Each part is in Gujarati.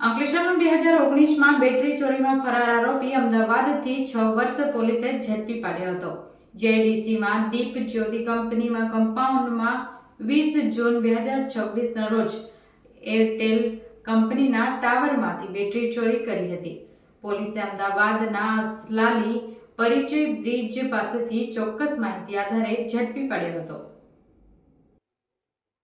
અંકલેશ્વરમાં બે હજાર ઓગણીસમાં બેટરી ચોરીમાં ફરાર આરોપી અમદાવાદથી છ વર્ષ પોલીસે ઝડપી પાડ્યો હતો. જેડીસીમાં દીપ જ્યોતિ કંપનીમાં કમ્પાઉન્ડમાં વીસ જૂન બે હજાર છવ્વીસના રોજ એરટેલ કંપનીના ટાવરમાંથી બેટરી ચોરી કરી હતી. પોલીસે અમદાવાદના અસલાલી પરિચય બ્રિજ પાસેથી ચોક્કસ માહિતી આધારે ઝડપી પાડ્યો હતો.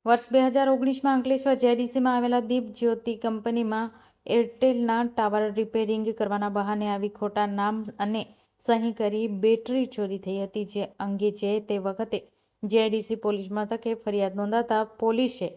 વર્ષ બે હજાર ઓગણીસમાં અંકલેશ્વર જેડીસીમાં આવેલા દીપ જ્યોતિ કંપનીમાં એરટેલના ટાવર રિપેરિંગ કરવાના બહાને આવી ખોટા નામ અને સહી કરી બેટરી ચોરી થઈ હતી, જે અંગે જે તે વખતે જેડીસી પોલીસ મથકે ફરિયાદ નોંધાતા પોલીસે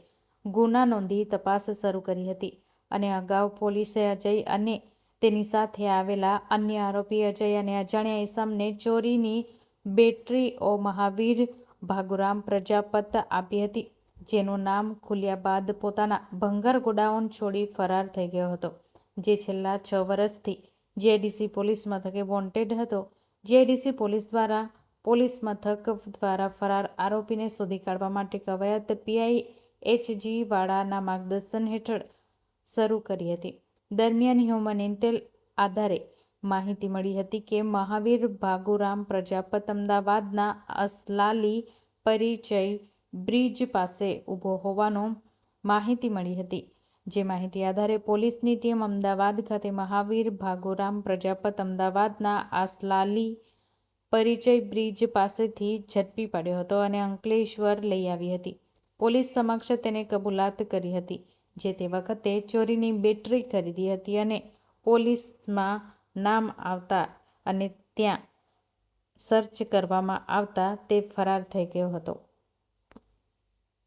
ગુના નોંધી તપાસ શરૂ કરી હતી અને અગાઉ પોલીસે અજય અને તેની સાથે આવેલા અન્ય આરોપી અજય અને અજાણ્યા ઇસમને ચોરીની બેટરીઓ મહાવીર ભાગુરામ પ્રજાપત આપી હતી. જેનું નામ ખુલ્યા બાદ પોતાના ભંગાર ગોડાઉન છોડી ફરાર થઈ ગયો હતો. જે છેલ્લા છ વર્ષથી જીઆઈડીસી પોલીસ મથકે વોન્ટેડ હતો. જીઆઈડીસી પોલીસ દ્વારા પોલીસ મથક દ્વારા ફરાર આરોપીને શોધી કાઢવા માટે કવાયત પીઆઈ એચજી વાળાના માર્ગદર્શન હેઠળ શરૂ કરી હતી. દરમિયાન હ્યુમન ઇન્ટેલ આધારે માહિતી મળી હતી કે મહાવીર ભાગુરામ પ્રજાપત અમદાવાદના અસલાલી પરિચય બ્રિજ પાસે ઊભો હોવાનો માહિતી મળી હતી. જે માહિતી આધારે પોલીસની ટીમ અમદાવાદ ખાતે મહાવીર ભાગુરામ પ્રજાપત અમદાવાદના આસલાલી પરિચય બ્રિજ પાસેથી ઝડપી પાડ્યો હતો અને અંકલેશ્વર લઈ આવી હતી. પોલીસ સમક્ષ તેને કબૂલાત કરી હતી, જે તે વખતે ચોરીની બેટરી ખરીદી હતી અને પોલીસમાં નામ આવતા અને ત્યાં સર્ચ કરવામાં આવતા તે ફરાર થઈ ગયો હતો.